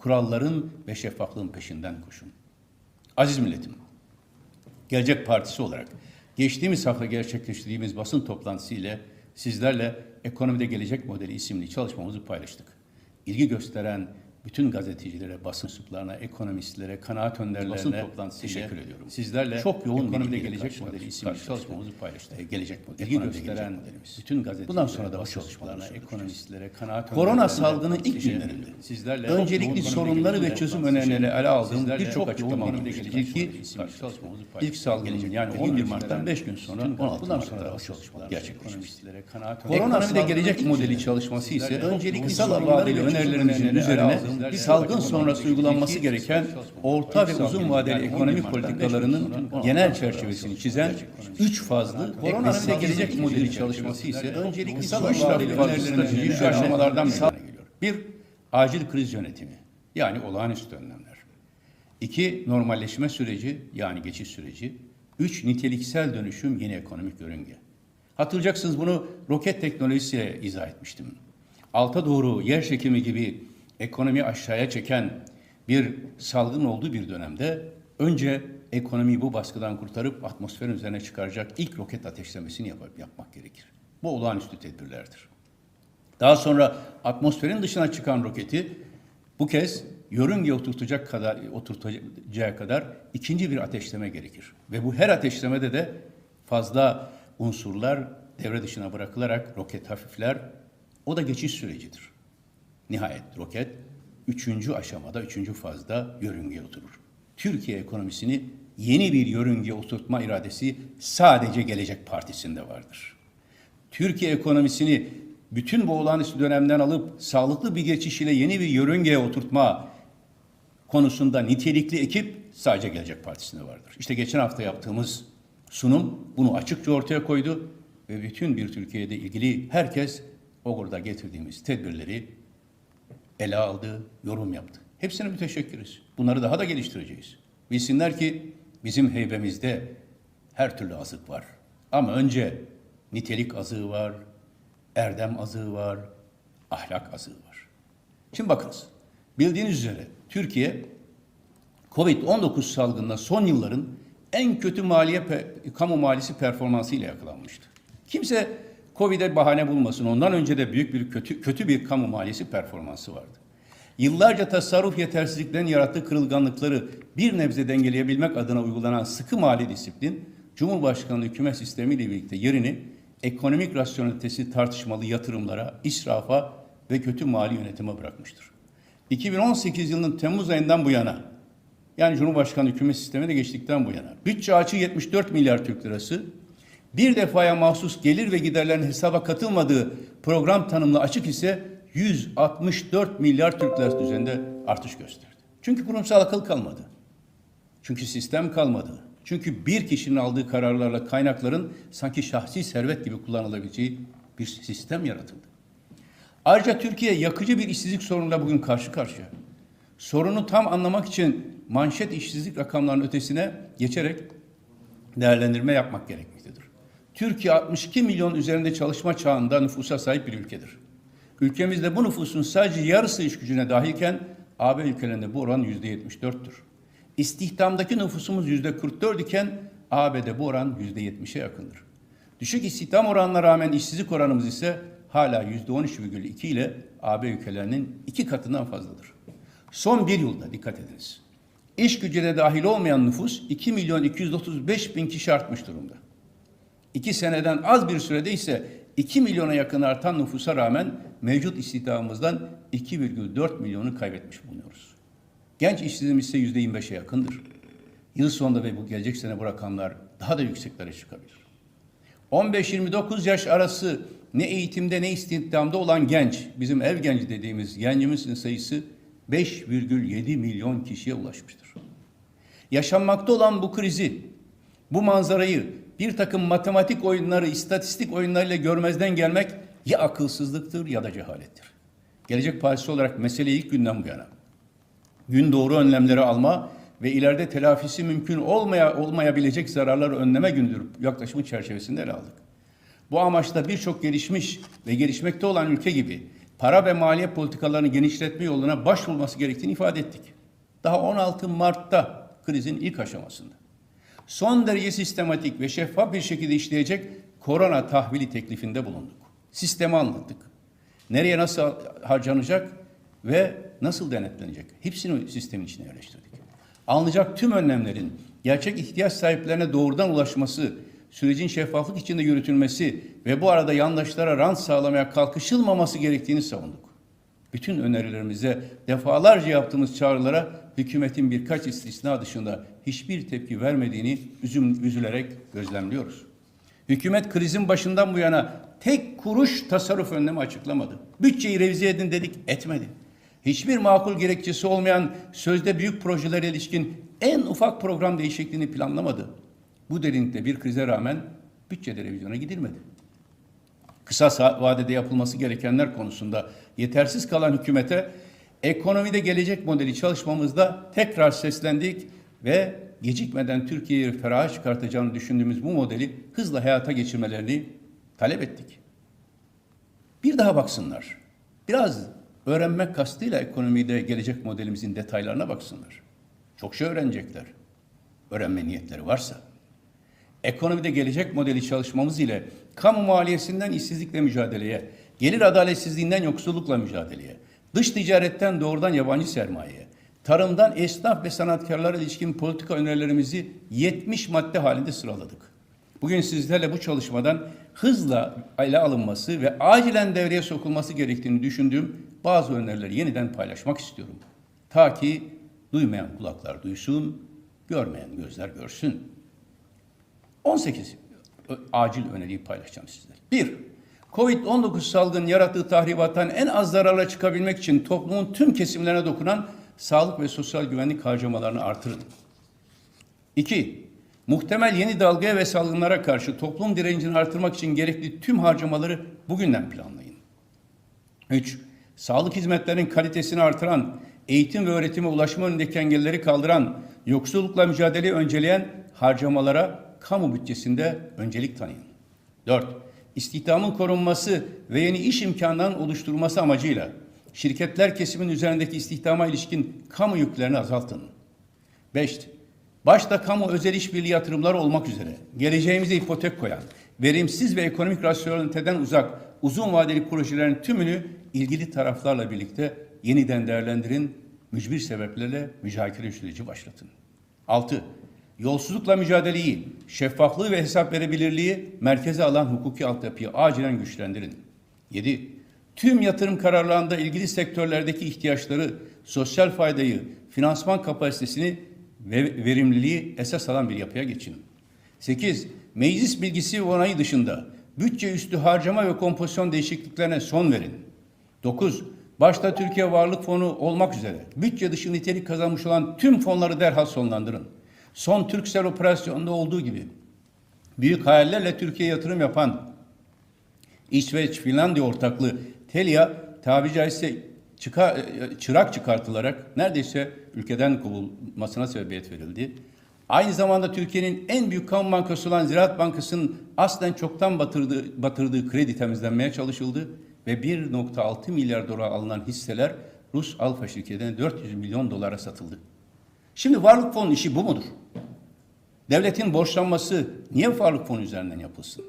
kuralların ve şeffaflığın peşinden koşun. Aziz milletim, Gelecek Partisi olarak geçtiğimiz hafta gerçekleştirdiğimiz basın toplantısı ile sizlerle Ekonomide Gelecek Modeli isimli çalışmamızı paylaştık. İlgi gösteren bütün gazetecilere, basın mensuplarına, ekonomistlere, kanaat önderlerine Basın toplantısı teşekkür ediyorum. Sizlerle çok yoğun Ekonomide Gelecek. Modeli isimli çalışmamızı paylaştık. E, gelecek modeli. İlgi gösteren gelecek modelimiz. bütün gazetecilere, Bundan sonra da basın sürdüreceğiz. ekonomistlere, kanaat Korona salgını ilk günlerinde. Sizlerle öncelikli sorunları ve Gelecek çözüm önerileri ele aldığım birçok açıklama. Gelecek Ki ilk salgının yani İlgi 11 gösteren Mart'tan 5 gün sonra bütün 16 bundan sonra da çalışmalar gerçekleşmiştir. ekonomistlere, kanaat Korona önderlerine salgını gelecek ilk modeli çalışması ise öncelikli vadeli önerilerimizin önerilerimizin üzerine salgın salgın sonrası uygulanması gereken orta ve uzun vadeli yani ekonomi 11 Mart'tan politikalarının genel çerçevesini çizen üç fazlı koronanın ve ve gelecek modeli çalışması ise kısa vadeli önerilerimizin üç aşamalardan. Bir, acil kriz yönetimi yani olağanüstü önlemler. İki, normalleşme süreci yani geçiş süreci. Üç, niteliksel dönüşüm yeni ekonomik yörünge. Hatırlayacaksınız bunu roket teknolojisiyle izah etmiştim. Alta doğru yer çekimi gibi ekonomi aşağıya çeken bir salgın olduğu bir dönemde önce ekonomiyi bu baskıdan kurtarıp atmosferin üzerine çıkaracak ilk roket ateşlemesini yap- yapmak gerekir. Bu olağanüstü tedbirlerdir. Daha sonra atmosferin dışına çıkan roketi bu kez yörünge oturtacak kadar oturtacağı kadar ikinci bir ateşleme gerekir. Ve bu her ateşlemede de fazla unsurlar devre dışına bırakılarak roket hafifler. O da geçiş sürecidir. Nihayet roket üçüncü aşamada, üçüncü fazda yörüngeye oturur. Türkiye ekonomisini yeni bir yörüngeye oturtma iradesi sadece Gelecek Partisi'nde vardır. Türkiye ekonomisini bütün bu olağanüstü dönemden alıp sağlıklı bir geçiş ile yeni bir yörüngeye oturtma konusunda nitelikli ekip sadece Gelecek Partisi'nde vardır. İşte geçen hafta yaptığımız sunum bunu açıkça ortaya koydu ve bütün bir Türkiye'de ilgili herkes o burada getirdiğimiz tedbirleri ele aldı, yorum yaptı. Hepsine müteşekkiriz. Bunları daha da geliştireceğiz. Bilsinler ki bizim heybemizde her türlü azık var. Ama önce nitelik azığı var, erdem azığı var, ahlak azığı var. Şimdi bakınız. Bildiğiniz üzere Türkiye Covid-19 salgınına son yılların en kötü maliye kamu malisi performansıyla yakalanmıştı. Kimse Covid'e bahane bulmasın. Ondan önce de büyük bir kötü kötü bir kamu maliyesi performansı vardı. Yıllarca tasarruf yetersizliklerin yarattığı kırılganlıkları bir nebze dengeleyebilmek adına uygulanan sıkı mali disiplin, Cumhurbaşkanlığı hükümet sistemiyle birlikte yerini ekonomik rasyonelitesi tartışmalı yatırımlara, israfa ve kötü mali yönetime bırakmıştır. 2018 yılının Temmuz ayından bu yana yani Cumhurbaşkanı hükümet sistemi de geçtikten bu yana bütçe açığı 74 milyar Türk lirası bir defaya mahsus gelir ve giderlerin hesaba katılmadığı program tanımlı açık ise 164 milyar Türk lirası düzeyinde artış gösterdi. Çünkü kurumsal akıl kalmadı. Çünkü sistem kalmadı. Çünkü bir kişinin aldığı kararlarla kaynakların sanki şahsi servet gibi kullanılabileceği bir sistem yaratıldı. Ayrıca Türkiye yakıcı bir işsizlik sorunuyla bugün karşı karşıya. Sorunu tam anlamak için manşet işsizlik rakamlarının ötesine geçerek değerlendirme yapmak gerekmektedir. Türkiye 62 milyon üzerinde çalışma çağında nüfusa sahip bir ülkedir. Ülkemizde bu nüfusun sadece yarısı iş gücüne dahilken AB ülkelerinde bu oran yüzde 74'tür. İstihdamdaki nüfusumuz yüzde 44 iken AB'de bu oran yüzde 70'e yakındır. Düşük istihdam oranına rağmen işsizlik oranımız ise hala yüzde 13,2 ile AB ülkelerinin iki katından fazladır. Son bir yılda dikkat ediniz. İş gücüne dahil olmayan nüfus 2 milyon 235 bin kişi artmış durumda. İki seneden az bir sürede ise 2 milyona yakın artan nüfusa rağmen mevcut istihdamımızdan 2,4 milyonu kaybetmiş bulunuyoruz. Genç işsizliğimiz ise %25'e yakındır. Yıl sonunda ve bu gelecek sene bu rakamlar daha da yükseklere çıkabilir. 15-29 yaş arası ne eğitimde ne istihdamda olan genç, bizim ev genci dediğimiz gencimizin sayısı 5,7 milyon kişiye ulaşmıştır. Yaşanmakta olan bu krizi, bu manzarayı bir takım matematik oyunları, istatistik oyunlarıyla görmezden gelmek ya akılsızlıktır ya da cehalettir. Gelecek Partisi olarak meseleyi ilk günden bu yana gün doğru önlemleri alma ve ileride telafisi mümkün olmaya, olmayabilecek zararları önleme gündür yaklaşımı çerçevesinde ele aldık. Bu amaçla birçok gelişmiş ve gelişmekte olan ülke gibi para ve maliye politikalarını genişletme yoluna başvurması gerektiğini ifade ettik. Daha 16 Mart'ta krizin ilk aşamasında. Son derece sistematik ve şeffaf bir şekilde işleyecek korona tahvili teklifinde bulunduk. Sistemi anlattık. Nereye nasıl harcanacak ve nasıl denetlenecek? Hepsini sistemin içine yerleştirdik. Alınacak tüm önlemlerin gerçek ihtiyaç sahiplerine doğrudan ulaşması, sürecin şeffaflık içinde yürütülmesi ve bu arada yandaşlara rant sağlamaya kalkışılmaması gerektiğini savunduk. Bütün önerilerimize defalarca yaptığımız çağrılara hükümetin birkaç istisna dışında hiçbir tepki vermediğini üzüm, üzülerek gözlemliyoruz. Hükümet krizin başından bu yana tek kuruş tasarruf önlemi açıklamadı. Bütçeyi revize edin dedik, etmedi. Hiçbir makul gerekçesi olmayan sözde büyük projelere ilişkin en ufak program değişikliğini planlamadı. Bu derinlikte bir krize rağmen bütçede revizyona gidilmedi kısa sa- vadede yapılması gerekenler konusunda yetersiz kalan hükümete ekonomide gelecek modeli çalışmamızda tekrar seslendik ve gecikmeden Türkiye'yi feraha çıkartacağını düşündüğümüz bu modeli hızla hayata geçirmelerini talep ettik. Bir daha baksınlar. Biraz öğrenmek kastıyla ekonomide gelecek modelimizin detaylarına baksınlar. Çok şey öğrenecekler. Öğrenme niyetleri varsa. Ekonomide gelecek modeli çalışmamız ile kamu maliyesinden işsizlikle mücadeleye, gelir adaletsizliğinden yoksullukla mücadeleye, dış ticaretten doğrudan yabancı sermayeye, tarımdan esnaf ve sanatkarlara ilişkin politika önerilerimizi 70 madde halinde sıraladık. Bugün sizlerle bu çalışmadan hızla ele alınması ve acilen devreye sokulması gerektiğini düşündüğüm bazı önerileri yeniden paylaşmak istiyorum. Ta ki duymayan kulaklar duysun, görmeyen gözler görsün. 18 ö- acil öneriyi paylaşacağım sizlerle. Bir, Covid-19 salgın yarattığı tahribattan en az zararla çıkabilmek için toplumun tüm kesimlerine dokunan sağlık ve sosyal güvenlik harcamalarını artırın. İki, muhtemel yeni dalgaya ve salgınlara karşı toplum direncini artırmak için gerekli tüm harcamaları bugünden planlayın. 3. Sağlık hizmetlerinin kalitesini artıran, eğitim ve öğretime ulaşma önündeki engelleri kaldıran, yoksullukla mücadeleyi önceleyen harcamalara kamu bütçesinde öncelik tanıyın. 4. İstihdamın korunması ve yeni iş imkanlarının oluşturulması amacıyla şirketler kesimin üzerindeki istihdama ilişkin kamu yüklerini azaltın. 5. Başta kamu özel işbirliği yatırımları olmak üzere geleceğimize ipotek koyan, verimsiz ve ekonomik rasyoneliteden uzak uzun vadeli projelerin tümünü ilgili taraflarla birlikte yeniden değerlendirin, mücbir sebeplerle müzakere süreci başlatın. 6. Yolsuzlukla mücadeleyi, şeffaflığı ve hesap verebilirliği merkeze alan hukuki altyapıyı acilen güçlendirin. 7. Tüm yatırım kararlarında ilgili sektörlerdeki ihtiyaçları, sosyal faydayı, finansman kapasitesini ve verimliliği esas alan bir yapıya geçin. 8. Meclis bilgisi ve onayı dışında bütçe üstü harcama ve kompozisyon değişikliklerine son verin. 9. Başta Türkiye Varlık Fonu olmak üzere bütçe dışı nitelik kazanmış olan tüm fonları derhal sonlandırın. Son Türksel operasyonunda olduğu gibi büyük hayallerle Türkiye'ye yatırım yapan İsveç, Finlandiya ortaklığı Telia tabi caizse çıka, e, çırak çıkartılarak neredeyse ülkeden kovulmasına sebebiyet verildi. Aynı zamanda Türkiye'nin en büyük kamu bankası olan Ziraat Bankası'nın aslen çoktan batırdığı, batırdığı kredi temizlenmeye çalışıldı ve 1.6 milyar dolar alınan hisseler Rus Alfa şirketine 400 milyon dolara satıldı. Şimdi varlık fonu işi bu mudur? Devletin borçlanması niye varlık fonu üzerinden yapılsın?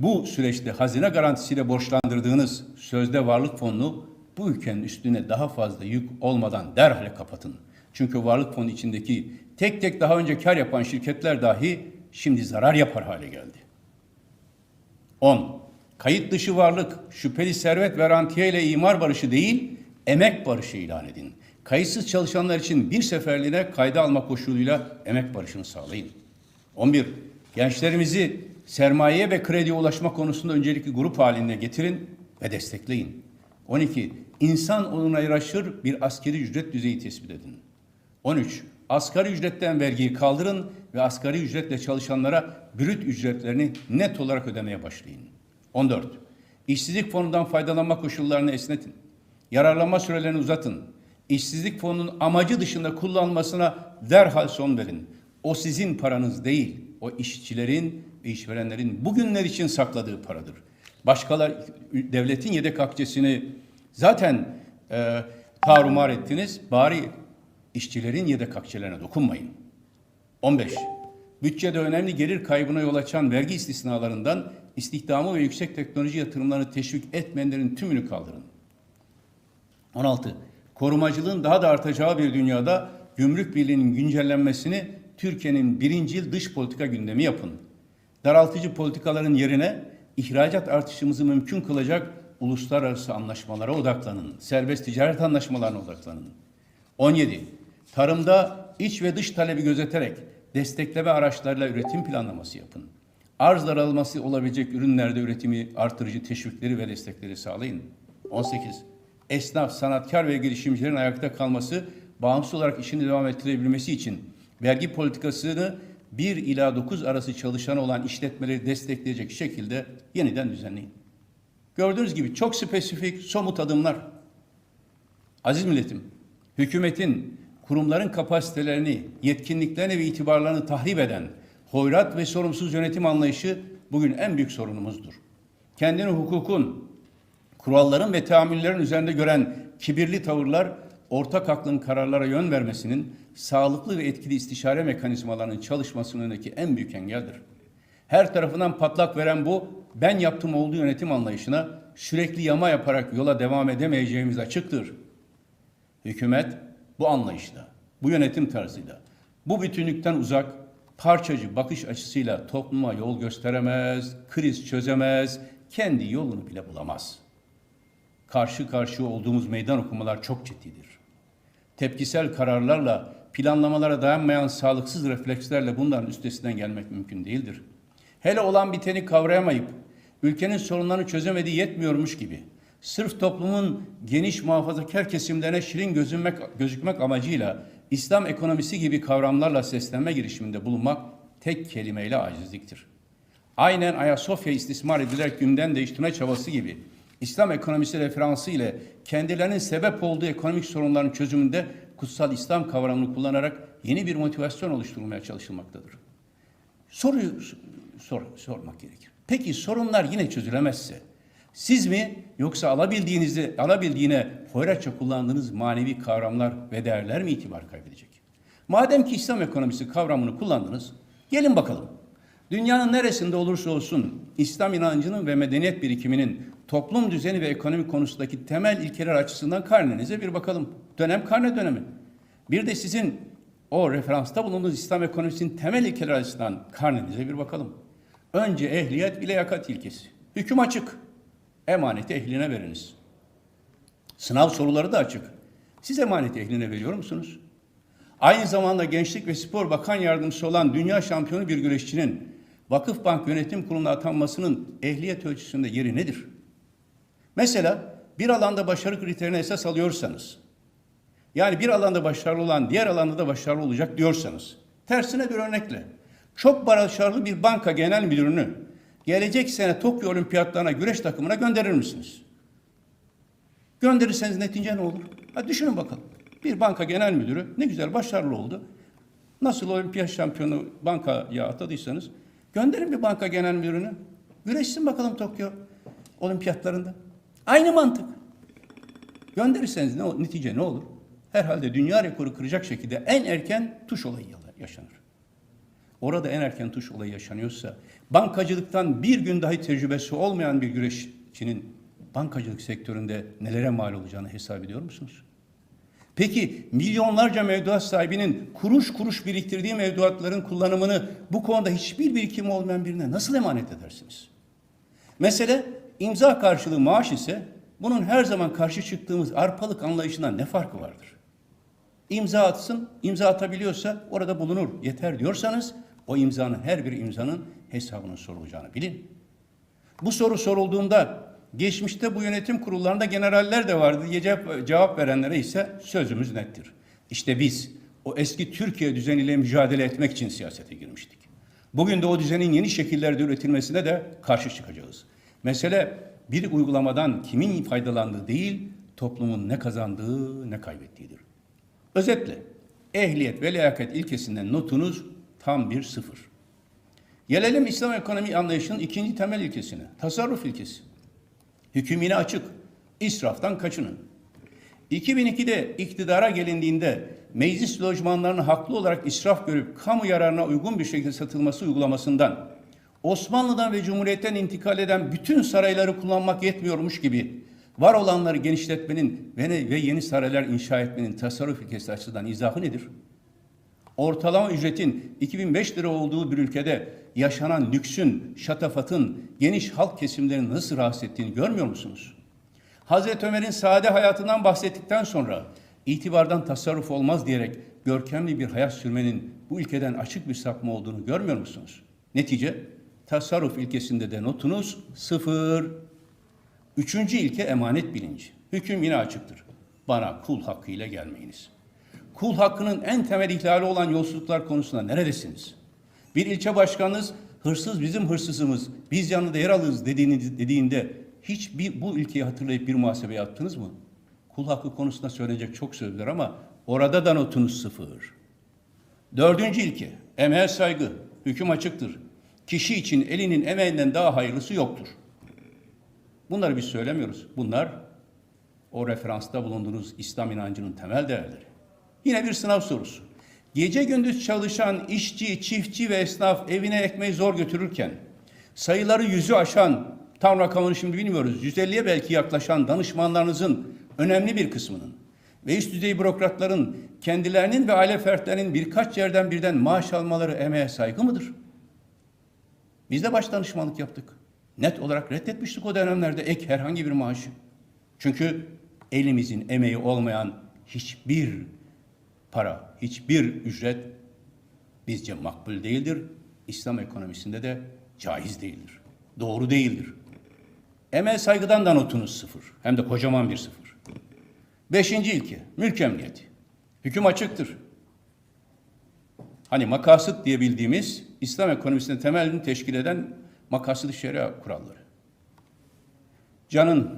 Bu süreçte hazine garantisiyle borçlandırdığınız sözde varlık fonunu bu ülkenin üstüne daha fazla yük olmadan derhal kapatın. Çünkü varlık fonu içindeki tek tek daha önce kar yapan şirketler dahi şimdi zarar yapar hale geldi. 10. Kayıt dışı varlık, şüpheli servet ve rantiye ile imar barışı değil, emek barışı ilan edin. Kayıtsız çalışanlar için bir seferliğine kayda alma koşuluyla emek barışını sağlayın. 11. Gençlerimizi sermayeye ve krediye ulaşma konusunda öncelikli grup haline getirin ve destekleyin. 12. İnsan onuna yaraşır bir askeri ücret düzeyi tespit edin. 13. Asgari ücretten vergiyi kaldırın ve asgari ücretle çalışanlara brüt ücretlerini net olarak ödemeye başlayın. 14. İşsizlik fonundan faydalanma koşullarını esnetin. Yararlanma sürelerini uzatın. İşsizlik fonunun amacı dışında kullanılmasına derhal son verin. O sizin paranız değil, o işçilerin ve işverenlerin bugünler için sakladığı paradır. Başkalar devletin yedek akçesini zaten e, tarumar ettiniz. Bari işçilerin yedek akçelerine dokunmayın. 15. Bütçede önemli gelir kaybına yol açan vergi istisnalarından istihdamı ve yüksek teknoloji yatırımlarını teşvik etmeyenlerin tümünü kaldırın. 16. Korumacılığın daha da artacağı bir dünyada gümrük birliğinin güncellenmesini Türkiye'nin birincil dış politika gündemi yapın. Daraltıcı politikaların yerine ihracat artışımızı mümkün kılacak uluslararası anlaşmalara odaklanın. Serbest ticaret anlaşmalarına odaklanın. 17. Tarımda iç ve dış talebi gözeterek destekleme araçlarıyla üretim planlaması yapın. Arz daralması olabilecek ürünlerde üretimi artırıcı teşvikleri ve destekleri sağlayın. 18. Esnaf, sanatkar ve girişimcilerin ayakta kalması, bağımsız olarak işini devam ettirebilmesi için vergi politikasını 1 ila 9 arası çalışan olan işletmeleri destekleyecek şekilde yeniden düzenleyin. Gördüğünüz gibi çok spesifik, somut adımlar. Aziz milletim, hükümetin kurumların kapasitelerini, yetkinliklerini ve itibarlarını tahrip eden hoyrat ve sorumsuz yönetim anlayışı bugün en büyük sorunumuzdur. Kendini hukukun, kuralların ve teamüllerin üzerinde gören kibirli tavırlar, ortak aklın kararlara yön vermesinin, sağlıklı ve etkili istişare mekanizmalarının çalışmasının önündeki en büyük engeldir. Her tarafından patlak veren bu, ben yaptım olduğu yönetim anlayışına sürekli yama yaparak yola devam edemeyeceğimiz açıktır. Hükümet bu anlayışla, bu yönetim tarzıyla, bu bütünlükten uzak, parçacı bakış açısıyla topluma yol gösteremez, kriz çözemez, kendi yolunu bile bulamaz. Karşı karşıya olduğumuz meydan okumalar çok ciddidir. Tepkisel kararlarla, planlamalara dayanmayan sağlıksız reflekslerle bunların üstesinden gelmek mümkün değildir. Hele olan biteni kavrayamayıp, ülkenin sorunlarını çözemediği yetmiyormuş gibi, sırf toplumun geniş muhafazakar kesimlerine şirin gözünmek, gözükmek amacıyla İslam ekonomisi gibi kavramlarla seslenme girişiminde bulunmak tek kelimeyle acizliktir. Aynen Ayasofya istismar edilerek günden değiştirme çabası gibi İslam ekonomisi referansı ile kendilerinin sebep olduğu ekonomik sorunların çözümünde kutsal İslam kavramını kullanarak yeni bir motivasyon oluşturulmaya çalışılmaktadır. Soruyu sor, sormak gerekir. Peki sorunlar yine çözülemezse siz mi yoksa alabildiğinizi alabildiğine hoyratça kullandığınız manevi kavramlar ve değerler mi itibar kaybedecek? Madem ki İslam ekonomisi kavramını kullandınız, gelin bakalım. Dünyanın neresinde olursa olsun İslam inancının ve medeniyet birikiminin toplum düzeni ve ekonomi konusundaki temel ilkeler açısından karnenize bir bakalım. Dönem karne dönemi. Bir de sizin o referansta bulunduğunuz İslam ekonomisinin temel ilkeler açısından karnenize bir bakalım. Önce ehliyet bile yakat ilkesi. Hüküm açık. Emaneti ehline veriniz. Sınav soruları da açık. Siz emaneti ehline veriyor musunuz? Aynı zamanda Gençlik ve Spor Bakan Yardımcısı olan dünya şampiyonu bir güreşçinin Vakıfbank Yönetim Kurulu'na atanmasının ehliyet ölçüsünde yeri nedir? Mesela bir alanda başarı kriterini esas alıyorsanız, yani bir alanda başarılı olan diğer alanda da başarılı olacak diyorsanız, tersine bir örnekle, çok başarılı bir banka genel müdürünü gelecek sene Tokyo Olimpiyatlarına güreş takımına gönderir misiniz? Gönderirseniz netice ne olur? Hadi düşünün bakalım. Bir banka genel müdürü ne güzel başarılı oldu. Nasıl olimpiyat şampiyonu bankaya atadıysanız gönderin bir banka genel müdürünü. Güreşsin bakalım Tokyo olimpiyatlarında. Aynı mantık. Gönderirseniz ne, netice ne olur? Herhalde dünya rekoru kıracak şekilde en erken tuş olayı yaşanır. Orada en erken tuş olayı yaşanıyorsa bankacılıktan bir gün dahi tecrübesi olmayan bir güreşçinin bankacılık sektöründe nelere mal olacağını hesap ediyor musunuz? Peki milyonlarca mevduat sahibinin kuruş kuruş biriktirdiği mevduatların kullanımını bu konuda hiçbir birikim olmayan birine nasıl emanet edersiniz? Mesele imza karşılığı maaş ise bunun her zaman karşı çıktığımız arpalık anlayışından ne farkı vardır? İmza atsın, imza atabiliyorsa orada bulunur yeter diyorsanız o imzanın her bir imzanın hesabının sorulacağını bilin. Bu soru sorulduğunda geçmişte bu yönetim kurullarında generaller de vardı cevap, cevap verenlere ise sözümüz nettir. İşte biz o eski Türkiye düzeniyle mücadele etmek için siyasete girmiştik. Bugün de o düzenin yeni şekillerde üretilmesine de karşı çıkacağız. Mesele bir uygulamadan kimin faydalandığı değil, toplumun ne kazandığı ne kaybettiğidir. Özetle ehliyet ve liyakat ilkesinden notunuz tam bir sıfır. Gelelim İslam ekonomi anlayışının ikinci temel ilkesine, tasarruf ilkesi. Hüküm yine açık. İsraftan kaçının. 2002'de iktidara gelindiğinde meclis lojmanlarının haklı olarak israf görüp kamu yararına uygun bir şekilde satılması uygulamasından Osmanlı'dan ve Cumhuriyet'ten intikal eden bütün sarayları kullanmak yetmiyormuş gibi var olanları genişletmenin ve, yeni saraylar inşa etmenin tasarruf ilkesi açısından izahı nedir? Ortalama ücretin 2005 lira olduğu bir ülkede yaşanan lüksün, şatafatın geniş halk kesimlerini nasıl rahatsız ettiğini görmüyor musunuz? Hazreti Ömer'in sade hayatından bahsettikten sonra itibardan tasarruf olmaz diyerek görkemli bir hayat sürmenin bu ülkeden açık bir sapma olduğunu görmüyor musunuz? Netice tasarruf ilkesinde de notunuz sıfır. Üçüncü ilke emanet bilinci. Hüküm yine açıktır. Bana kul hakkıyla gelmeyiniz. Kul hakkının en temel ihlali olan yolsuzluklar konusunda neredesiniz? Bir ilçe başkanınız hırsız bizim hırsızımız, biz yanında yer alırız dediğini, dediğinde hiç bir, bu ülkeyi hatırlayıp bir muhasebe yaptınız mı? Kul hakkı konusunda söyleyecek çok sözler ama orada da notunuz sıfır. Dördüncü ilke, emeğe saygı, hüküm açıktır. Kişi için elinin emeğinden daha hayırlısı yoktur. Bunları biz söylemiyoruz. Bunlar o referansta bulunduğunuz İslam inancının temel değerleri. Yine bir sınav sorusu. Gece gündüz çalışan işçi, çiftçi ve esnaf evine ekmeği zor götürürken sayıları yüzü aşan, tam rakamını şimdi bilmiyoruz, 150'ye belki yaklaşan danışmanlarınızın önemli bir kısmının ve üst düzey bürokratların kendilerinin ve aile fertlerinin birkaç yerden birden maaş almaları emeğe saygı mıdır? Biz de baş danışmanlık yaptık. Net olarak reddetmiştik o dönemlerde ek herhangi bir maaşı. Çünkü elimizin emeği olmayan hiçbir para, hiçbir ücret bizce makbul değildir. İslam ekonomisinde de caiz değildir. Doğru değildir. Emel saygıdan da notunuz sıfır. Hem de kocaman bir sıfır. Beşinci ilke, mülk emniyeti. Hüküm açıktır. Hani makasıt diye bildiğimiz İslam ekonomisinin temelini teşkil eden makasıt şeria kuralları. Canın,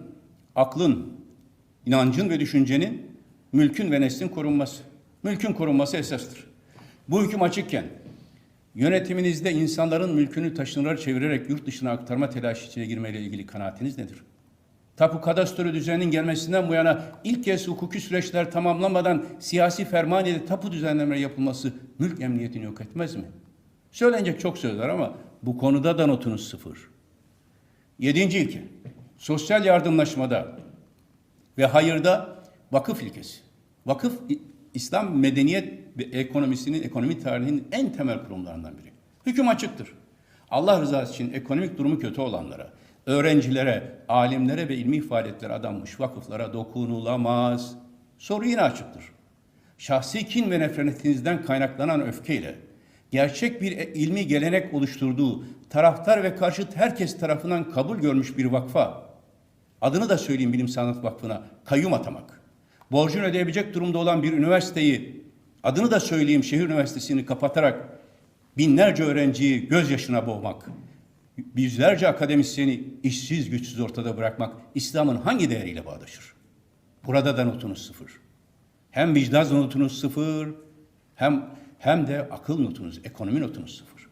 aklın, inancın ve düşüncenin, mülkün ve neslin korunması. Mülkün korunması esastır. Bu hüküm açıkken yönetiminizde insanların mülkünü taşınır çevirerek yurt dışına aktarma telaşı içine girmeyle ilgili kanaatiniz nedir? Tapu kadastro düzeninin gelmesinden bu yana ilk kez hukuki süreçler tamamlanmadan siyasi fermaniyede tapu düzenlemeleri yapılması mülk emniyetini yok etmez mi? Söylenecek çok söz var ama bu konuda da notunuz sıfır. Yedinci ilke, sosyal yardımlaşmada ve hayırda vakıf ilkesi. Vakıf İslam medeniyet ve ekonomisinin, ekonomi tarihinin en temel kurumlarından biri. Hüküm açıktır. Allah rızası için ekonomik durumu kötü olanlara, öğrencilere, alimlere ve ilmi faaliyetlere adanmış vakıflara dokunulamaz. Soru yine açıktır. Şahsi kin ve nefretinizden kaynaklanan öfkeyle gerçek bir ilmi gelenek oluşturduğu taraftar ve karşıt herkes tarafından kabul görmüş bir vakfa, adını da söyleyeyim Bilim Sanat Vakfı'na, kayyum atamak, borcunu ödeyebilecek durumda olan bir üniversiteyi, adını da söyleyeyim şehir üniversitesini kapatarak binlerce öğrenciyi gözyaşına boğmak, yüzlerce akademisyeni işsiz güçsüz ortada bırakmak İslam'ın hangi değeriyle bağdaşır? Burada da notunuz sıfır. Hem vicdan notunuz sıfır, hem hem de akıl notunuz, ekonomi notunuz sıfır.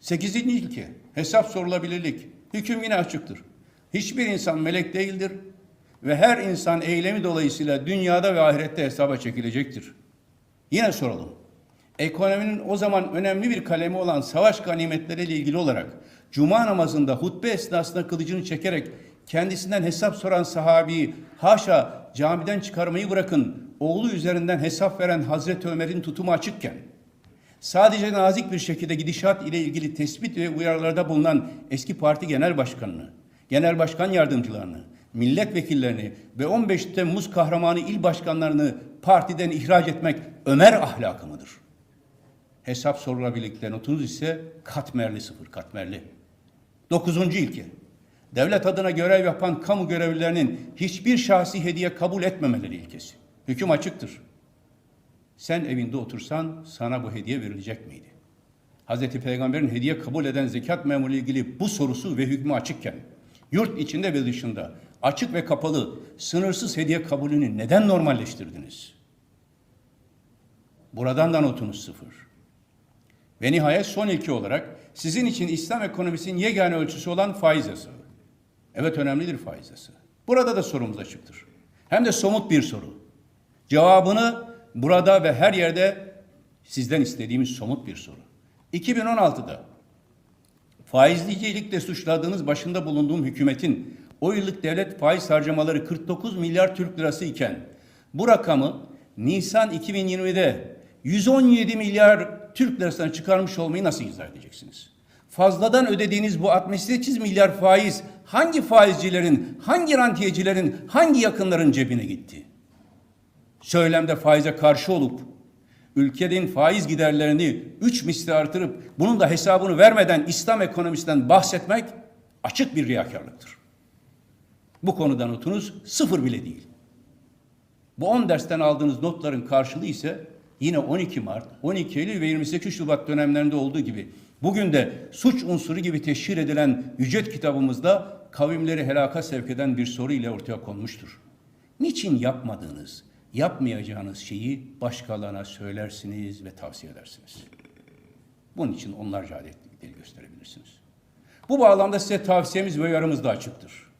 Sekizinci ilke, hesap sorulabilirlik. Hüküm yine açıktır. Hiçbir insan melek değildir ve her insan eylemi dolayısıyla dünyada ve ahirette hesaba çekilecektir. Yine soralım. Ekonominin o zaman önemli bir kalemi olan savaş ganimetleriyle ilgili olarak cuma namazında hutbe esnasında kılıcını çekerek kendisinden hesap soran sahabiyi haşa camiden çıkarmayı bırakın oğlu üzerinden hesap veren Hazreti Ömer'in tutumu açıkken sadece nazik bir şekilde gidişat ile ilgili tespit ve uyarılarda bulunan eski parti genel başkanını, genel başkan yardımcılarını, milletvekillerini ve 15 Temmuz kahramanı il başkanlarını partiden ihraç etmek Ömer ahlakı mıdır? Hesap sorulabilirlikte notunuz ise katmerli sıfır, katmerli. Dokuzuncu ilke. Devlet adına görev yapan kamu görevlilerinin hiçbir şahsi hediye kabul etmemeleri ilkesi. Hüküm açıktır. Sen evinde otursan sana bu hediye verilecek miydi? Hazreti Peygamber'in hediye kabul eden zekat memuru ilgili bu sorusu ve hükmü açıkken yurt içinde ve dışında açık ve kapalı sınırsız hediye kabulünü neden normalleştirdiniz? Buradan da notunuz sıfır. Ve nihayet son ilke olarak sizin için İslam ekonomisinin yegane ölçüsü olan faiz yasağı. Evet önemlidir faiz yasağı. Burada da sorumuz açıktır. Hem de somut bir soru. Cevabını burada ve her yerde sizden istediğimiz somut bir soru. 2016'da faizlicilikle suçladığınız başında bulunduğum hükümetin o yıllık devlet faiz harcamaları 49 milyar Türk lirası iken bu rakamı Nisan 2020'de 117 milyar Türk lirasına çıkarmış olmayı nasıl izah edeceksiniz? Fazladan ödediğiniz bu 68 milyar faiz hangi faizcilerin, hangi rantiyecilerin, hangi yakınların cebine gitti? Söylemde faize karşı olup ülkenin faiz giderlerini üç misli artırıp bunun da hesabını vermeden İslam ekonomisinden bahsetmek açık bir riyakarlıktır. Bu konuda notunuz sıfır bile değil. Bu 10 dersten aldığınız notların karşılığı ise yine 12 Mart, 12 Eylül ve 28 Şubat dönemlerinde olduğu gibi bugün de suç unsuru gibi teşhir edilen Yücet kitabımızda kavimleri helaka sevk eden bir soru ile ortaya konmuştur. Niçin yapmadığınız, yapmayacağınız şeyi başkalarına söylersiniz ve tavsiye edersiniz? Bunun için onlarca adetleri gösterebilirsiniz. Bu bağlamda size tavsiyemiz ve uyarımız da açıktır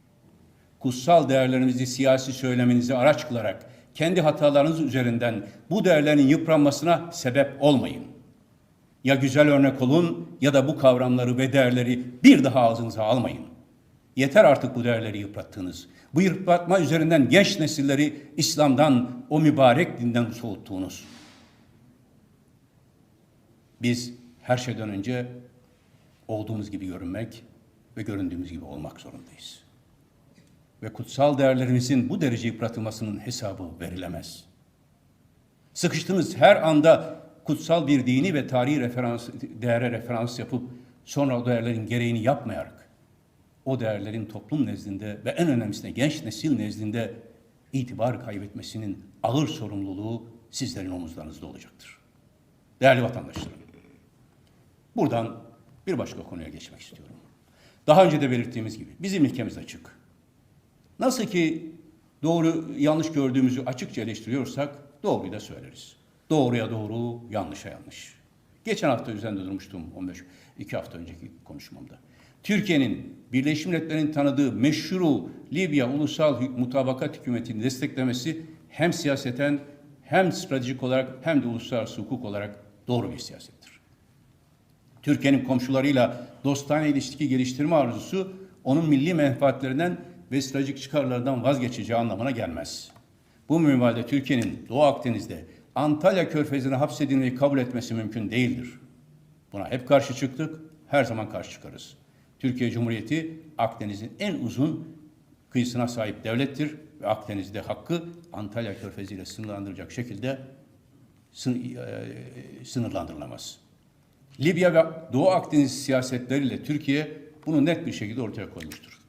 kutsal değerlerinizi siyasi söylemenize araç kılarak kendi hatalarınız üzerinden bu değerlerin yıpranmasına sebep olmayın. Ya güzel örnek olun ya da bu kavramları ve değerleri bir daha ağzınıza almayın. Yeter artık bu değerleri yıprattığınız. Bu yıpratma üzerinden genç nesilleri İslam'dan, o mübarek dinden soğuttuğunuz. Biz her şeyden önce olduğumuz gibi görünmek ve göründüğümüz gibi olmak zorundayız ve kutsal değerlerimizin bu derece yıpratılmasının hesabı verilemez. Sıkıştığınız her anda kutsal bir dini ve tarihi referans, değere referans yapıp sonra o değerlerin gereğini yapmayarak o değerlerin toplum nezdinde ve en önemlisi de genç nesil nezdinde itibar kaybetmesinin ağır sorumluluğu sizlerin omuzlarınızda olacaktır. Değerli vatandaşlarım, buradan bir başka konuya geçmek istiyorum. Daha önce de belirttiğimiz gibi bizim ülkemiz açık. Nasıl ki doğru yanlış gördüğümüzü açıkça eleştiriyorsak doğruyu da söyleriz. Doğruya doğru, yanlışa yanlış. Geçen hafta üzerinde durmuştum 15 iki hafta önceki konuşmamda. Türkiye'nin Birleşmiş Milletler'in tanıdığı meşru Libya Ulusal Mutabakat Hükümeti'ni desteklemesi hem siyaseten hem stratejik olarak hem de uluslararası hukuk olarak doğru bir siyasettir. Türkiye'nin komşularıyla dostane ilişki geliştirme arzusu onun milli menfaatlerinden ve stratejik çıkarlardan vazgeçeceği anlamına gelmez. Bu minvalde Türkiye'nin Doğu Akdeniz'de Antalya Körfezi'ne hapsedilmeyi kabul etmesi mümkün değildir. Buna hep karşı çıktık, her zaman karşı çıkarız. Türkiye Cumhuriyeti Akdeniz'in en uzun kıyısına sahip devlettir ve Akdeniz'de hakkı Antalya Körfezi ile sınırlandıracak şekilde sın- e, sınırlandırılamaz. Libya ve Doğu Akdeniz siyasetleriyle Türkiye bunu net bir şekilde ortaya koymuştur.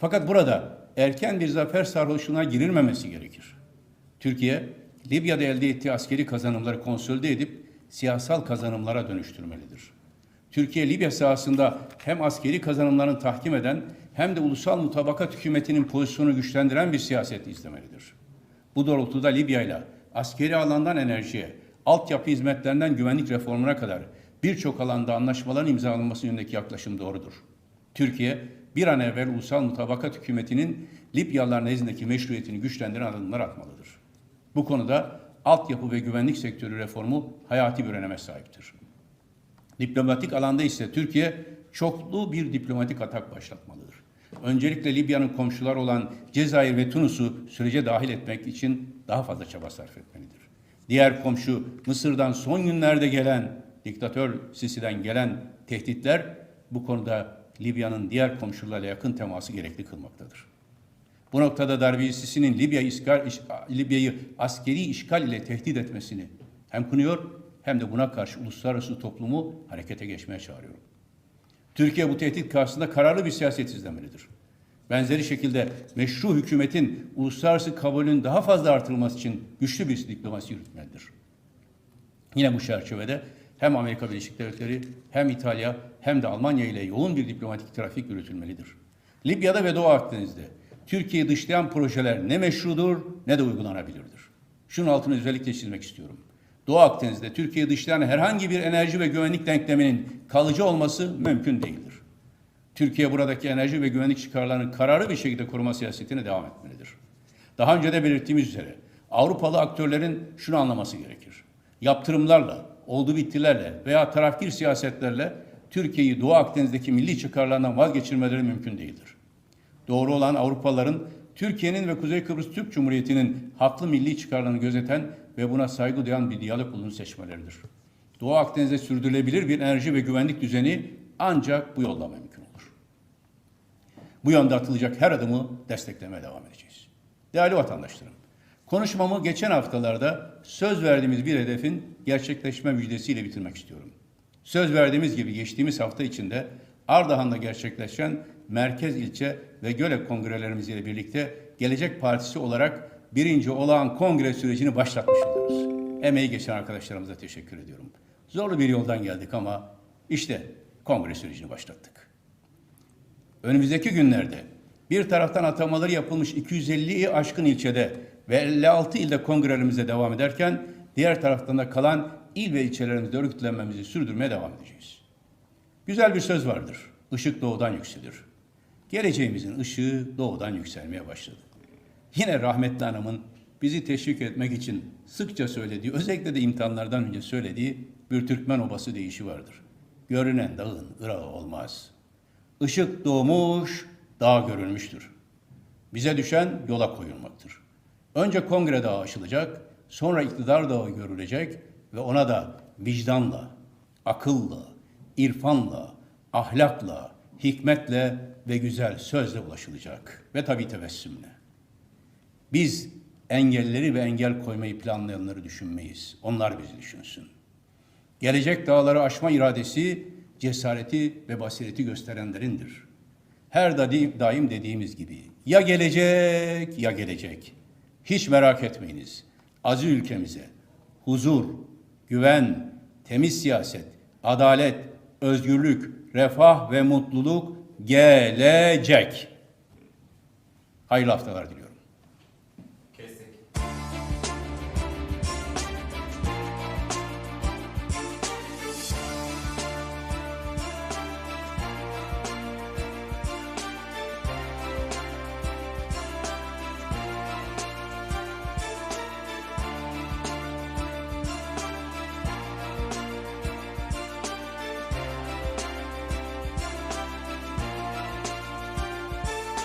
Fakat burada erken bir zafer sarhoşluğuna girilmemesi gerekir. Türkiye, Libya'da elde ettiği askeri kazanımları konsolide edip siyasal kazanımlara dönüştürmelidir. Türkiye, Libya sahasında hem askeri kazanımlarını tahkim eden hem de ulusal mutabakat hükümetinin pozisyonu güçlendiren bir siyaset izlemelidir. Bu doğrultuda Libya ile askeri alandan enerjiye, altyapı hizmetlerinden güvenlik reformuna kadar birçok alanda anlaşmaların imzalanması yönündeki yaklaşım doğrudur. Türkiye bir an evvel ulusal mutabakat hükümetinin Libyalılar nezdindeki meşruiyetini güçlendiren adımlar atmalıdır. Bu konuda altyapı ve güvenlik sektörü reformu hayati bir öneme sahiptir. Diplomatik alanda ise Türkiye çoklu bir diplomatik atak başlatmalıdır. Öncelikle Libya'nın komşuları olan Cezayir ve Tunus'u sürece dahil etmek için daha fazla çaba sarf etmelidir. Diğer komşu Mısır'dan son günlerde gelen, diktatör Sisi'den gelen tehditler bu konuda Libya'nın diğer komşularla yakın teması gerekli kılmaktadır. Bu noktada darbe Sisi'nin Libya iş- Libya'yı askeri işgal ile tehdit etmesini hem kınıyor hem de buna karşı uluslararası toplumu harekete geçmeye çağırıyorum. Türkiye bu tehdit karşısında kararlı bir siyaset izlemelidir. Benzeri şekilde meşru hükümetin uluslararası kabulün daha fazla artırılması için güçlü bir diplomasi yürütmelidir. Yine bu çerçevede hem Amerika Birleşik Devletleri hem İtalya hem de Almanya ile yoğun bir diplomatik trafik yürütülmelidir. Libya'da ve Doğu Akdeniz'de Türkiye'yi dışlayan projeler ne meşrudur ne de uygulanabilirdir. Şunun altını özellikle çizmek istiyorum. Doğu Akdeniz'de Türkiye'yi dışlayan herhangi bir enerji ve güvenlik denkleminin kalıcı olması mümkün değildir. Türkiye buradaki enerji ve güvenlik çıkarlarını kararlı bir şekilde koruma siyasetine devam etmelidir. Daha önce de belirttiğimiz üzere Avrupalı aktörlerin şunu anlaması gerekir. Yaptırımlarla, oldu bittilerle veya tarafgir siyasetlerle Türkiye'yi Doğu Akdeniz'deki milli çıkarlarından vazgeçirmeleri mümkün değildir. Doğru olan Avrupalıların Türkiye'nin ve Kuzey Kıbrıs Türk Cumhuriyeti'nin haklı milli çıkarlarını gözeten ve buna saygı duyan bir diyalog yolunu seçmeleridir. Doğu Akdeniz'de sürdürülebilir bir enerji ve güvenlik düzeni ancak bu yolla mümkün olur. Bu yönde atılacak her adımı desteklemeye devam edeceğiz. Değerli vatandaşlarım, konuşmamı geçen haftalarda söz verdiğimiz bir hedefin gerçekleşme müjdesiyle bitirmek istiyorum. Söz verdiğimiz gibi geçtiğimiz hafta içinde Ardahan'da gerçekleşen merkez ilçe ve göle kongrelerimizle birlikte Gelecek Partisi olarak birinci olağan kongre sürecini başlatmış oluyoruz. Emeği geçen arkadaşlarımıza teşekkür ediyorum. Zorlu bir yoldan geldik ama işte kongre sürecini başlattık. Önümüzdeki günlerde bir taraftan atamaları yapılmış 250'yi aşkın ilçede ve 56 ilde kongrelerimize devam ederken diğer taraftan da kalan il ve ilçelerimizde örgütlenmemizi sürdürmeye devam edeceğiz. Güzel bir söz vardır. Işık doğudan yükselir. Geleceğimizin ışığı doğudan yükselmeye başladı. Yine rahmetli anamın bizi teşvik etmek için sıkça söylediği, özellikle de imtihanlardan önce söylediği bir Türkmen obası deyişi vardır. Görünen dağın ırağı olmaz. Işık doğmuş, dağ görülmüştür. Bize düşen yola koyulmaktır. Önce kongre dağı aşılacak, sonra iktidar dağı görülecek ve ona da vicdanla, akılla, irfanla, ahlakla, hikmetle ve güzel sözle ulaşılacak ve tabii tebessümle. Biz engelleri ve engel koymayı planlayanları düşünmeyiz. Onlar bizi düşünsün. Gelecek dağları aşma iradesi, cesareti ve basireti gösterenlerindir. Her da- daim dediğimiz gibi ya gelecek ya gelecek. Hiç merak etmeyiniz. Aziz ülkemize huzur, güven, temiz siyaset, adalet, özgürlük, refah ve mutluluk gelecek. Hayırlı haftalar diliyorum.